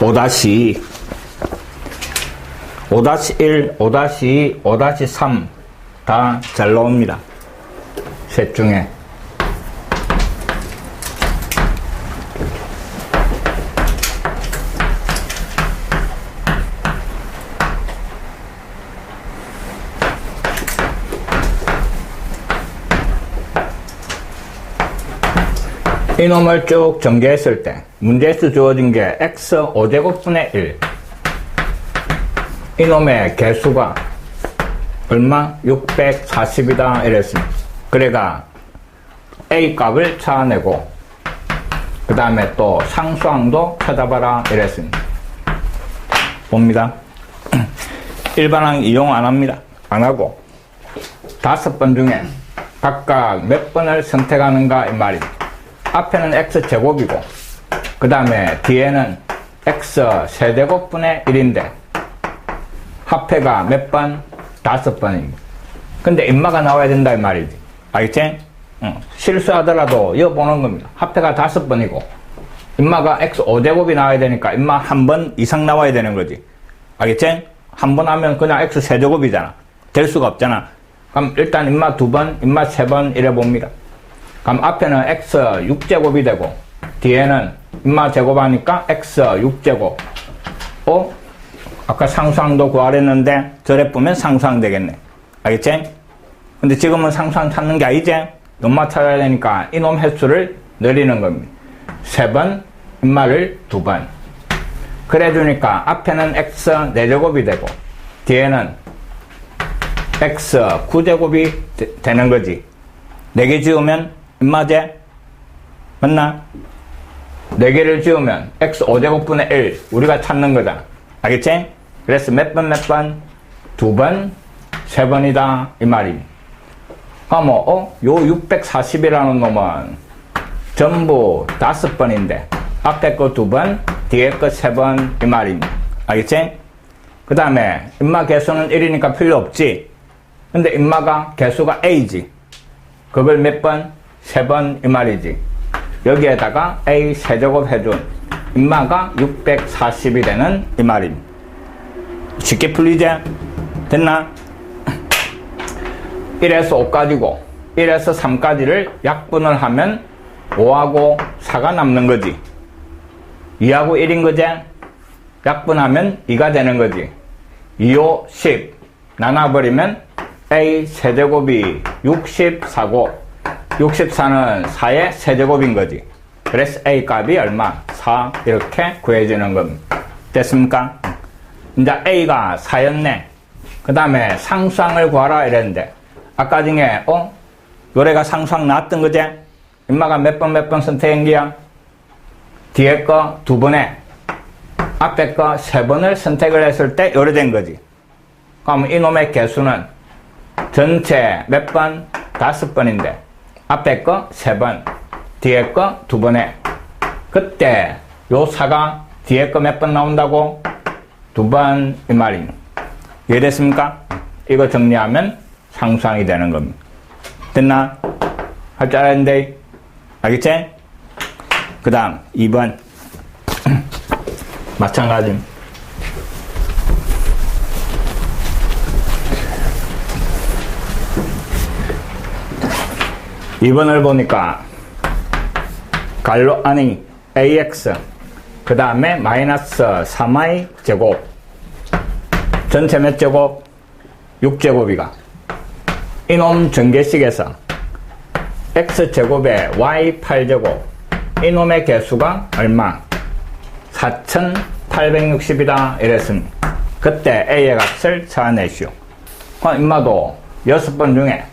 5-2 5-1, 5-2, 5-3 다 잘 나옵니다. 셋 중에 이놈을 쭉 전개했을 때 문제수 주어진 게 x 5제곱분의 1 이놈의 개수가 얼마? 640이다 이랬습니다. 그래가 a 값을 찾아내고 그 다음에 또 상수항도 찾아봐라 이랬습니다. 봅니다. 일반항 이용 안 합니다. 안 하고 다섯 번 중에 각각 몇 번을 선택하는가 이 말입니다. 앞에는 x제곱이고 그 다음에 뒤에는 x 세제곱분의 1인데 합해가 몇 번? 다섯 번입니다. 근데 인마가 나와야 된다 이 말이지. 알겠지? 응. 실수하더라도 여보는 겁니다. 합해가 다섯 번이고 인마가 x 5제곱이 나와야 되니까 인마 한 번 이상 나와야 되는 거지. 알겠지? 한 번 하면 그냥 x 세제곱이잖아. 될 수가 없잖아. 그럼 일단 인마 두 번, 인마 세 번 이래 봅니다. 그럼 앞에는 x 6제곱이 되고 뒤에는 인마 제곱하니까 x 6제곱 어? 아까 상수항도 구하랬는데 저래 보면 상수항 되겠네 알겠지? 근데 지금은 상수항 찾는 게 아니지? 인마 찾아야 되니까 이놈 횟수를 늘리는 겁니다 세 번, 인마를 두 번 그래 주니까 앞에는 x 4제곱이 되고 뒤에는 x 9제곱이 되, 는 거지 4개 지우면 인마제? 맞나? 4개를 지우면 x 5제곱분의 1 우리가 찾는 거잖아. 알겠지? 그래서 몇 번 몇 번? 두 번, 세 번이다 이 말이니. 그럼 뭐, 어? 요 640이라는 놈은 전부 다섯 번인데 앞에 거 두 번, 뒤에 거 세 번 이 말이니. 알겠지? 그 다음에 인마 개수는 1이니까 필요 없지. 근데 인마가 개수가 a지. 그걸 몇 번? 세 번 이 말이지. 여기에다가 a 세제곱 해준 인마가 640이 되는 이 말입니다. 쉽게 풀리지? 됐나? 1에서 5까지고 1에서 3까지를 약분을 하면 5하고 4가 남는 거지. 2하고 1인 거지? 약분하면 2가 되는 거지. 2, 5, 10 나눠버리면 a 세제곱이 64고 64는 4의 세제곱인 거지. 그래서 a 값이 얼마? 4 이렇게 구해지는 겁니다. 됐습니까? 이제 a가 4였네. 그 다음에 상수항을 구하라 이랬는데 아까 중에 어? 노래가 상수항 나왔던 거지? 인마가 몇 번 몇 번 선택한 게야? 뒤에 거 두 번에 앞에 거 세 번을 선택을 했을 때 요래된 거지. 그럼 이놈의 개수는 전체 몇 번? 다섯 번인데 앞에 거 세 번, 뒤에 거 두 번에 그때 요 사가 뒤에 거 몇 번 나온다고? 두 번 이 말입니다. 이해됐습니까? 이거 정리하면 상수항이 되는 겁니다. 됐나? 할 줄 알았는데 알겠지? 그 다음 2번 마찬가지 2번을 보니까 갈로 아니 ax 그 다음에 마이너스 3y 제곱 전체 몇 제곱? 6제곱이가 이놈 전개식에서 x제곱에 y 8제곱 이놈의 개수가 얼마? 4860이다 이랬습니다. 그때 a의 값을 찾아내시오. 그럼 임마도 6번 중에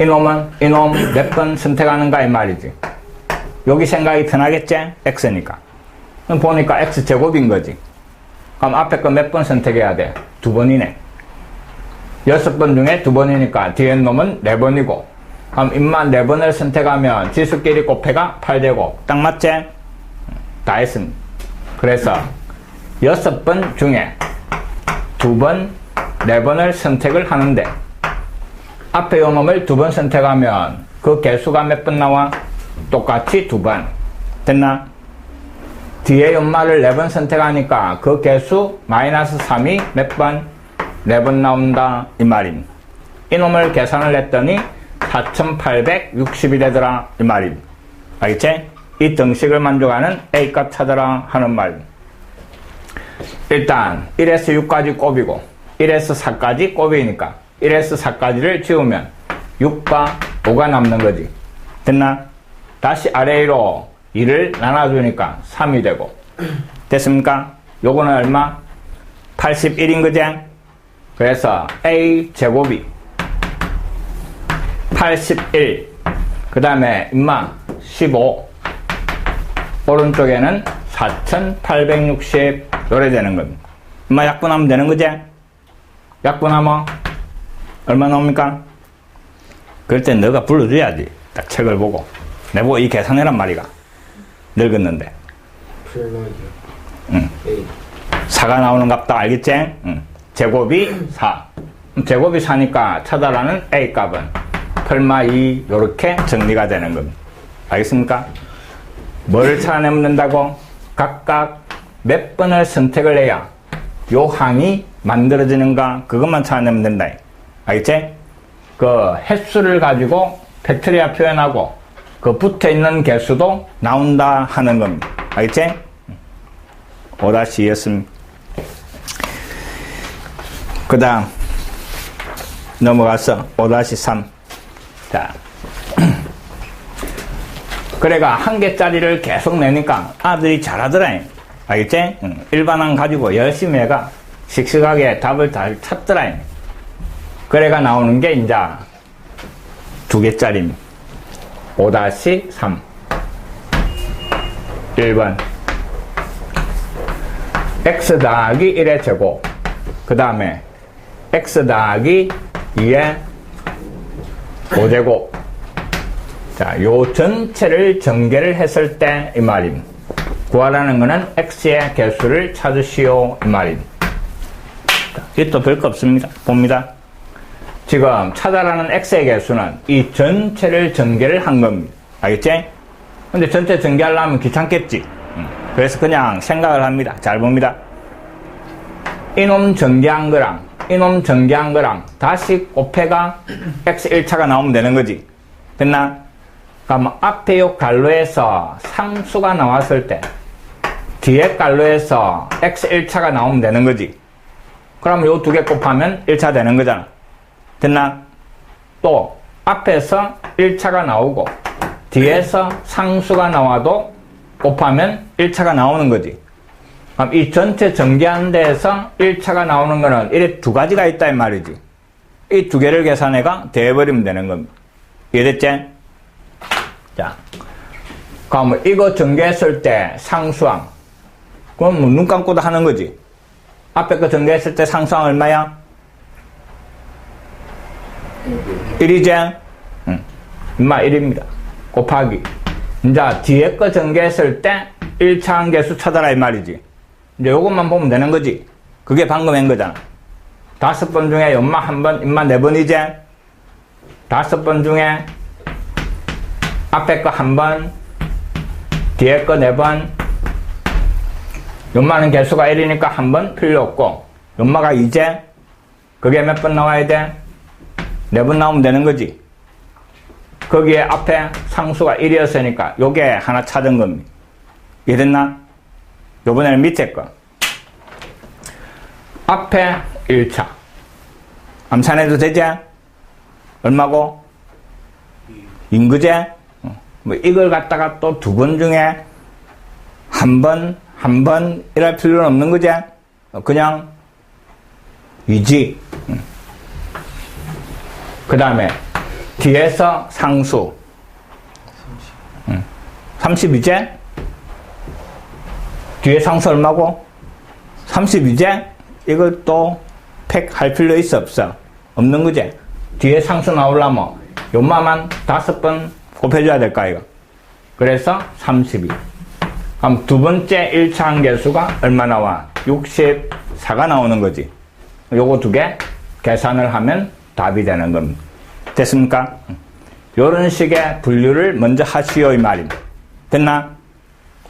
이놈은 이놈 몇 번 선택하는가 이 말이지. 여기 생각이 편하겠지? x니까. 그럼 보니까 x제곱인 거지. 그럼 앞에 거 몇 번 선택해야 돼? 두 번이네. 여섯 번 중에 두 번이니까 뒤에 놈은 네 번이고 그럼 입만 네 번을 선택하면 지수끼리 곱해가 8되고 딱 맞지? 다 했습니다. 그래서 여섯 번 중에 두 번, 네 번을 선택을 하는데 앞에 요 놈을 두 번 선택하면 그 개수가 몇 번 나와? 똑같이 두 번. 됐나? 뒤에 연말을 4번 선택하니까 그 개수 마이너스 3이 몇 번? 4번 나온다 이 말임. 이놈을 계산을 했더니 4860이 되더라 이 말임. 알겠지? 이 등식을 만족하는 A값 찾아라 하는 말. 일단 1에서 6까지 곱이고 1에서 4까지 곱이니까 1에서 4까지를 지우면 6과 5가 남는 거지. 됐나? 다시 아래로 2를 나눠주니까 3이 되고 됐습니까? 요거는 얼마? 81인 거지? 그래서 A 제곱이 81. 그 다음에 임마 15. 오른쪽에는 4860 요래 되는 겁니다. 임마 약분하면 되는 거지? 약분하면 얼마 나옵니까? 그럴 땐 너가 불러줘야지. 딱 책을 보고. 내보고 이 계산해란 말이가. 늙었는데. 응. A. 4가 나오는 값도 알겠지? 응. 제곱이 4. 제곱이 4니까 찾아라는 A 값은 펄마 2 요렇게 정리가 되는 겁니다. 알겠습니까? 찾아내면 된다고? 각각 몇 번을 선택을 해야 요 항이 만들어지는가 그것만 찾아내면 된다. 알겠지? 그 횟수를 가지고 팩토리아 표현하고 그 붙어 있는 개수도 나온다 하는 겁니다. 알겠지? 5-2였습니다. 그 다음 넘어가서 5-3 자 그래가 한 개짜리를 계속 내니까 아들이 잘하더라 알겠지? 응. 일반항 가지고 열심히 해가 씩씩하게 답을 잘 찾더라 그래가 나오는 게 이제 두 개짜리입니다 5-3 1번. X 더하기 1의 제곱. 그 다음에 x 더하기 2의 5제곱. 자, 요 전체를 전개를 했을 때 이 말임. 구하라는 거는 x의 개수를 찾으시오 이 자, 이것도 별거 없습니다. 봅니다 지금 찾아라는 x의 개수는 이 전체를 전개를 한 겁니다 알겠지? 근데 전체 전개하려면 귀찮겠지 음, 그래서 그냥 생각을 합니다 잘 봅니다 이놈 전개한 거랑 이놈 전개한 거랑 다시 곱해가 x 1차가 나오면 되는 거지. 됐나? 그럼 앞에 요 갈로에서 상수가 나왔을 때 뒤에 갈로에서 x 1차가 나오면 되는 거지. 그럼 요 두 개 곱하면 1차 되는 거잖아. 됐나? 또 앞에서 1차가 나오고 뒤에서 상수가 나와도 곱하면 1차가 나오는 거지. 그럼 이 전체 전개하는 데에서 1차가 나오는 거는 이래 두 가지가 있다 이 말이지. 이 두 개를 계산해가 대해버리면 되는 겁니다. 이해됐지? 자, 그럼 이거 전개했을 때 상수항. 그럼 뭐 눈 감고도 하는 거지. 앞에 거 전개했을 때 상수항 얼마야? 1이지? 응. 인마 1입니다. 곱하기. 이제 뒤에 거 전개했을 때 1차 한개수 찾아라 이 말이지. 이제 요것만 보면 되는 거지. 그게 방금 한 거잖아. 다섯 번 중에 연마 한 번, 인마 네 번이지? 다섯 번 중에 앞에 거 한 번, 뒤에 거 네 번, 연마는 개수가 1이니까 한 번 필요 없고, 연마가 이제 그게 몇 번 나와야 돼? 네번 나오면 되는 거지. 거기에 앞에 상수가 1이었으니까 요게 하나 찾은 겁니다. 이해됐나? 요번에는 밑에 거. 앞에 1차. 암산해도 되지? 얼마고? 인그제? 어, 뭐 이걸 갖다가 또 두 번 중에 한 번, 한 번 이럴 필요는 없는 거지? 어, 그냥 이지. 그 다음에 뒤에서 상수. 30이제? 뒤에 상수 얼마고? 32제? 이걸 또 팩 할 필요 있어 없어? 없는 거지? 뒤에 상수 나오려면 요마만 다섯 번 곱해줘야 될까 이거 그래서 32 그럼 두 번째 1차 한개수가 얼마 나와? 64가 나오는 거지 요거 두 개 계산을 하면 답이 되는 겁니다 됐습니까? 요런 식의 분류를 먼저 하시오 이 말입니다 됐나?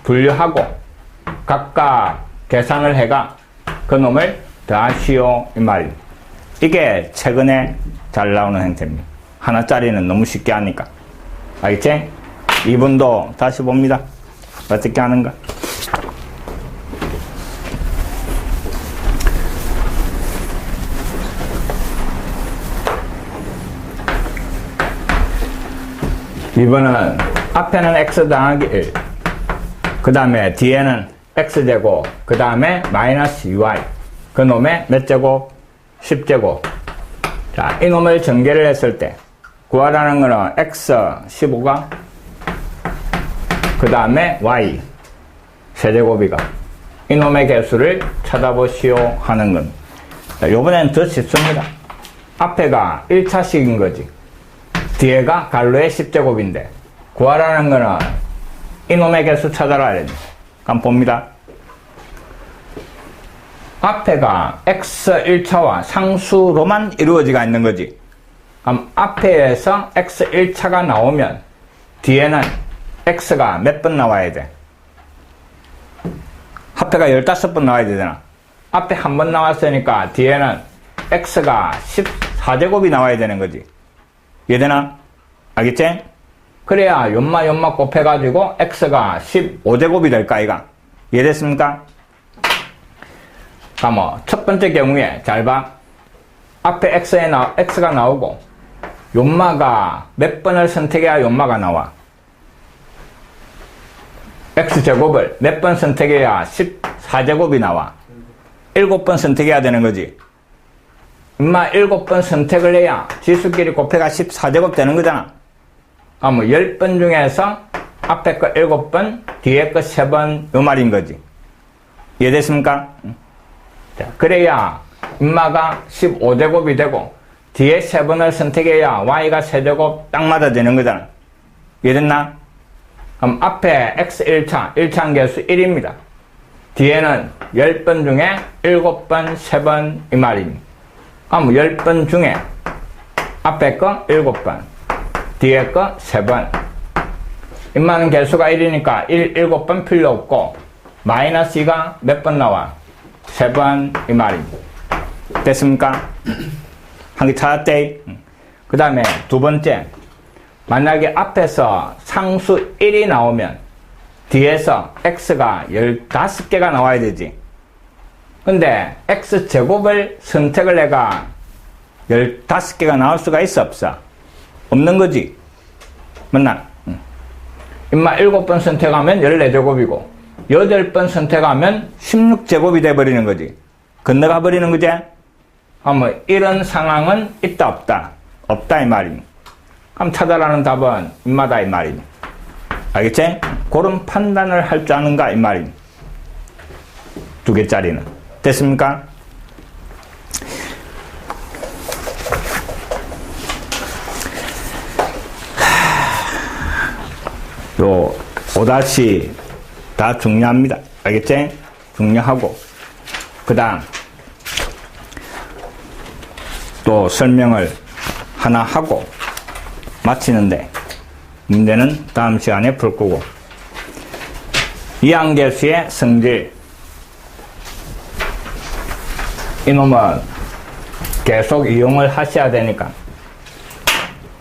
분류하고 각각 계산을 해가 그 놈을 더하시오 이 말이 이게 최근에 잘 나오는 행태입니다. 하나짜리는 너무 쉽게 하니까 알겠지? 이분도 다시 봅니다. 어떻게 하는가? 이번은 앞에는 x 더하기 1. 그 다음에 뒤에는 x제곱. 그 다음에 마이너스 2y. 그 놈의 몇 제곱? 10제곱. 자, 이 놈을 전개를 했을 때 구하라는 거는 x 15가 그 다음에 y 세제곱이가 이놈의 개수를 찾아보시오 하는 건 자, 요번엔 더 쉽습니다. 앞에가 1차식인 거지. 뒤에가 갈로의 10제곱인데 구하라는 거는 이놈의 개수 찾아라 야 그럼 봅니다. 앞에가 x 1차와 상수로만 이루어지가 있는 거지. 그럼 앞에에서 x 1차가 나오면 뒤에는 x가 몇 번 나와야 돼? 앞에가 15번 나와야 되잖아. 앞에 한 번 나왔으니까 뒤에는 x가 14제곱이 나와야 되는 거지. 이해되나? 알겠지? 그래야 연마 연마 곱해가지고 x가 15제곱이 될까 이가 이해됐습니까? 그럼 첫 번째 경우에 잘 봐. 앞에 x에 나, x가 나오고 연마가 몇 번을 선택해야 연마가 나와? x제곱을 몇 번 선택해야 14제곱이 나와? 7번 선택해야 되는 거지. 인마 7번 선택을 해야 지수끼리 곱해가 14제곱 되는 거잖아. 아, 뭐 10번 중에서 앞에 거 7번, 뒤에 거 3번, 요 말인 거지. 이해됐습니까? 자, 그래야 인마가 15제곱이 되고 뒤에 3번을 선택해야 y가 세제곱 딱 맞아 되는 거잖아. 이해됐나? 그럼 앞에 x 1차, 1차한 개수 1입니다. 뒤에는 10번 중에 7번, 3번 이 말입니다. 그럼 10번 중에 앞에 거 7번, 뒤에 거 3번. 인마는 개수가 1이니까 1, 7번 필요 없고 마이너스 2가 몇 번 나와? 3번 이 말입니다. 됐습니까? 한개 찾았대. 그 다음에 두 번째. 만약에 앞에서 상수 1이 나오면 뒤에서 x가 15개가 나와야 되지. 근데 x제곱을 선택을 해가 15개가 나올 수가 있어 없어? 없는 거지. 맞나? 응. 인마 7번 선택하면 14제곱이고 8번 선택하면 16제곱이 돼버리는 거지. 건너가 버리는 거지? 하면 이런 상황은 있다 없다? 없다 이 말입니다. 그럼 찾아라는 답은 인마다 이 말입니다. 알겠지? 그런 판단을 할 줄 아는가 이 말입니다. 두 개짜리는. 됐습니까? 요, 5다시 다 중요합니다. 알겠지? 중요하고. 그 다음, 또 설명을 하나 하고 마치는데, 문제는 다음 시간에 풀 거고. 이항계수의 성질. 이놈은 계속 이용을 하셔야 되니까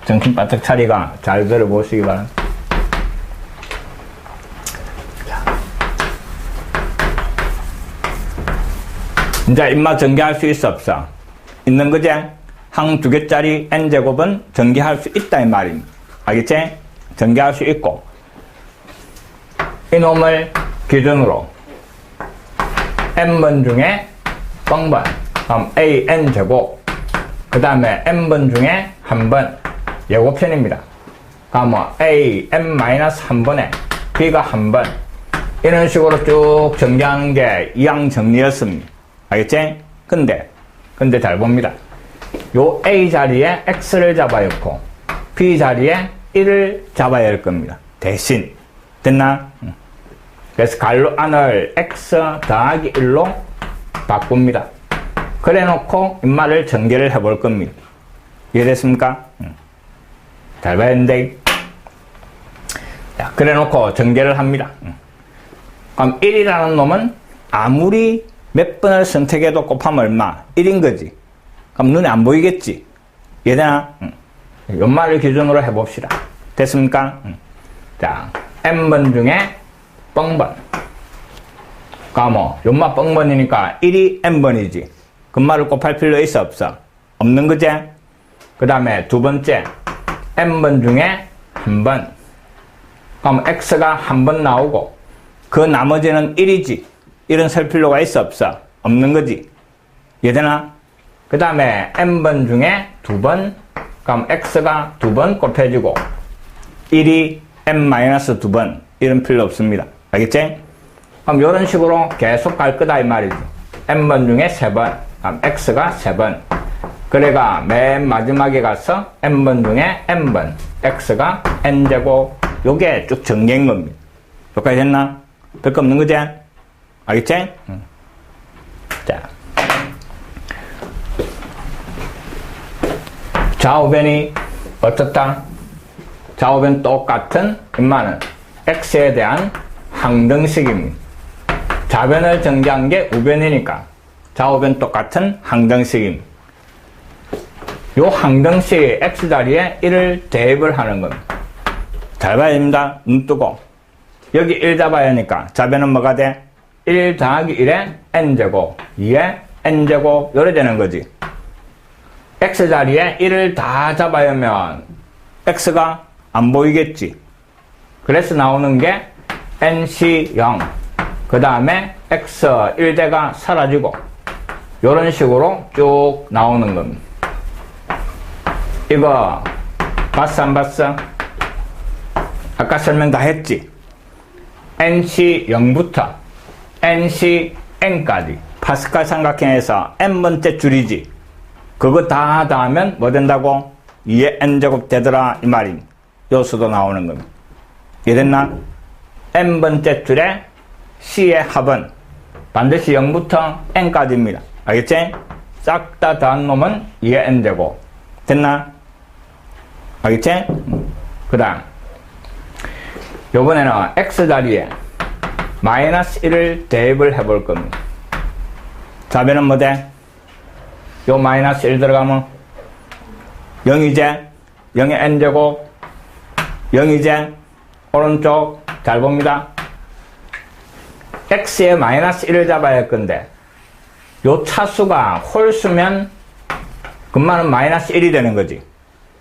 정신 바짝 차리가 잘 들어보시기 바랍니다. 이제 입맛 전개할 수 있어 없어? 있는 거지? 항 두 개짜리 n제곱은 전개할 수 있다 이 말입니다. 알겠지? 전개할 수 있고 이놈을 기준으로 n번 중에 0번 다음 a n 제곱 그 다음에 n번 중에 한 번 예고편입니다. 그럼 a n 마이너스 한 번에 b가 한 번 이런 식으로 쭉 전개하는 게 이항 정리였습니다. 알겠지? 근데 근데 잘 봅니다. 요 a 자리에 x를 잡아야 했고 b 자리에 1을 잡아야 할 겁니다. 대신 됐나? 그래서 갈로 안을 x 더하기 1로 바꿉니다. 그래 놓고 인마를 전개를 해볼 겁니다. 이해됐습니까? 잘 되는데. 자, 그래 놓고 전개를 합니다. 그럼 1이라는 놈은 아무리 몇 번을 선택해도 곱하면 얼마? 1인 거지. 그럼 눈에 안 보이겠지? 얘들아, 응. 연말을 기준으로 해봅시다. 됐습니까? 응. 자, n번 중에 뻥번. 뭐, 연마 뻥번이니까 1이 n번이지. 금마를 곱할 필요 있어, 없어? 없는 거지? 그 다음에 두 번째, n번 중에 한 번. 그럼 x가 한 번 나오고, 그 나머지는 1이지. 1은 설 필요가 있어, 없어? 없는 거지. 얘들아, 그 다음에 n번 중에 두 번, 그럼 x가 두 번 곱해지고, 1이 n-두 번, 이런 필요 없습니다. 알겠지? 그럼 이런 식으로 계속 갈 거다 이 말이지. n번 중에 세 번, 그럼 x가 세 번. 그래가 맨 마지막에 가서 n번 중에 n번, x가 n제곱, 요게 쭉 전개인 겁니다. 여기까지 됐나? 별거 없는 거지? 알겠지? 응. 자. 좌우변이 어떻다? 좌우변 똑같은 인마는 x에 대한 항등식입니다. 좌변을 정지한 게 우변이니까 좌우변 똑같은 항등식입니다. 요 항등식 x자리에 1을 대입을 하는 겁니다. 잘 봐야 됩니다. 눈 뜨고. 여기 1 잡아야 하니까 좌변은 뭐가 돼? 1 더하기 1에 n제곱, 2에 n제곱 요래 되는 거지. x자리에 1을 다 잡아야 하면 x가 안 보이겠지. 그래서 나오는 게 nc0, 그 다음에 x 1대가 사라지고 이런 식으로 쭉 나오는 겁니다. 이거 봤어 안 봤어? 아까 설명 다 했지? nc 0부터 nc n까지 파스칼 삼각형에서 n번째 줄이지 그거 다 더하면 뭐 된다고? 2의 n제곱 되더라 이 말임 요수도 나오는 겁니다. 이해됐나? n번째 줄에 c의 합은 반드시 0부터 n까지입니다. 알겠지? 싹다 더한 놈은 2의 n제곱 됐나? 알겠지? 그 다음 요번에는 x자리에 마이너스 1을 대입을 해볼 겁니다. 좌변은 뭐 돼? 요 마이너스 1 들어가면 0이제 0의 n제곱 0이제 오른쪽 잘 봅니다. X에 마이너스 1을 잡아야 할 건데 요 차수가 홀수면 금마는 마이너스 1이 되는 거지.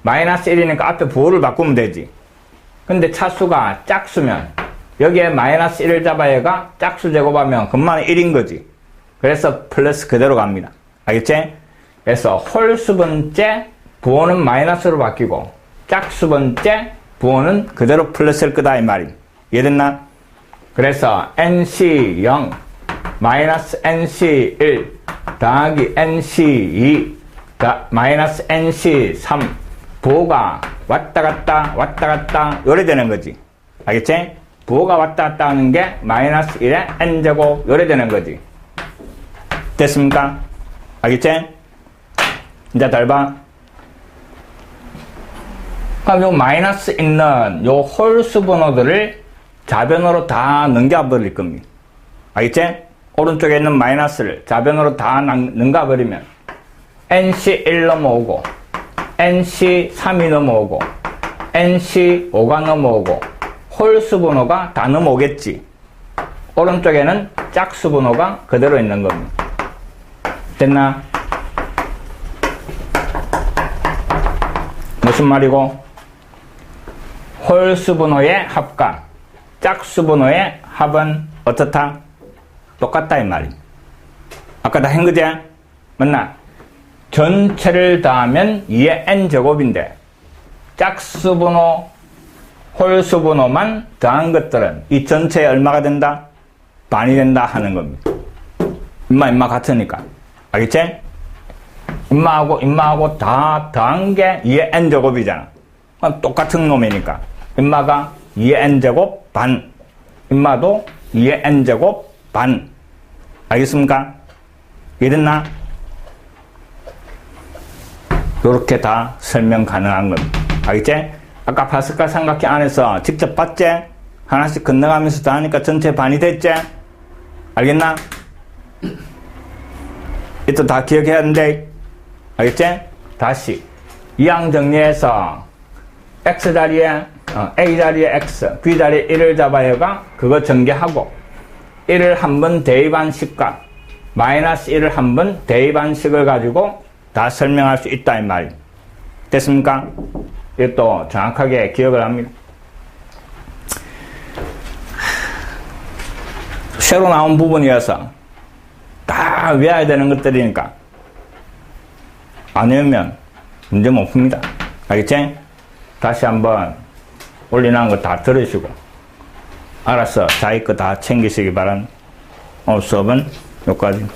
마이너스 1이니까 앞에 부호를 바꾸면 되지. 근데 차수가 짝수면 여기에 마이너스 1을 잡아야가 짝수 제곱하면 금마는 1인 거지. 그래서 플러스 그대로 갑니다. 알겠지? 그래서 홀수 번째 부호는 마이너스로 바뀌고 짝수 번째 부호는 그대로 플러스일 거다 이 말임. 이해됐나? 그래서 NC0 마이너스 NC1 더하기 NC2 마이너스 NC3 부호가 왔다 갔다 왔다 갔다 요래 되는 거지. 알겠지? 부호가 왔다 갔다 하는 게 마이너스 1에 n제곱 요래 되는 거지. 됐습니까? 알겠지? 이제 잘 봐. 그럼 요 마이너스 있는 요 홀수 번호들을 좌변으로 다 넘겨버릴 겁니다. 알겠지? 오른쪽에 있는 마이너스를 좌변으로 다 넘겨버리면 NC1 넘어오고 NC3이 넘어오고 NC5가 넘어오고 홀수 번호가 다 넘어오겠지. 오른쪽에는 짝수 번호가 그대로 있는 겁니다. 됐나? 무슨 말이고? 홀수 번호의 합과 짝수 번호의 합은 어떻다? 똑같다 이 말이. 아까 다 한 거지? 맞나? 전체를 더하면 2의 n제곱인데 짝수 번호, 홀수 번호만 더한 것들은 이 전체에 얼마가 된다? 반이 된다 하는 겁니다. 임마 임마 같으니까. 알겠지? 임마하고 임마하고 다 더한 게 2의 n제곱이잖아. 똑같은 놈이니까. 임마가 2의 n제곱 반. 임마도 2의 n제곱 반. 알겠습니까? 이해됐나? 이렇게 다 설명 가능한 겁니다. 알겠지? 아까 파스칼 삼각형 안에서 직접 봤지? 하나씩 건너가면서 다 하니까 전체 반이 됐지? 알겠나? 이또 다 기억해야 하는데 알겠지? 다시 이항 정리해서 x 자리에 어, a 자리에 x, b 자리에 1을 잡아야가 그거 전개하고 1을 한 번 대입한식과 마이너스 1을 한 번 대입한식을 가지고 다 설명할 수 있다 이 말. 됐습니까? 이것도 정확하게 기억을 합니다. 새로 나온 부분이어서 다 외워야 되는 것들이니까 안 외우면 문제 못 풉니다. 알겠지? 다시 한번 올리는 거다 들으시고 알아서 자기 거 다 챙기시기 바란 오늘 수업은 여기까지.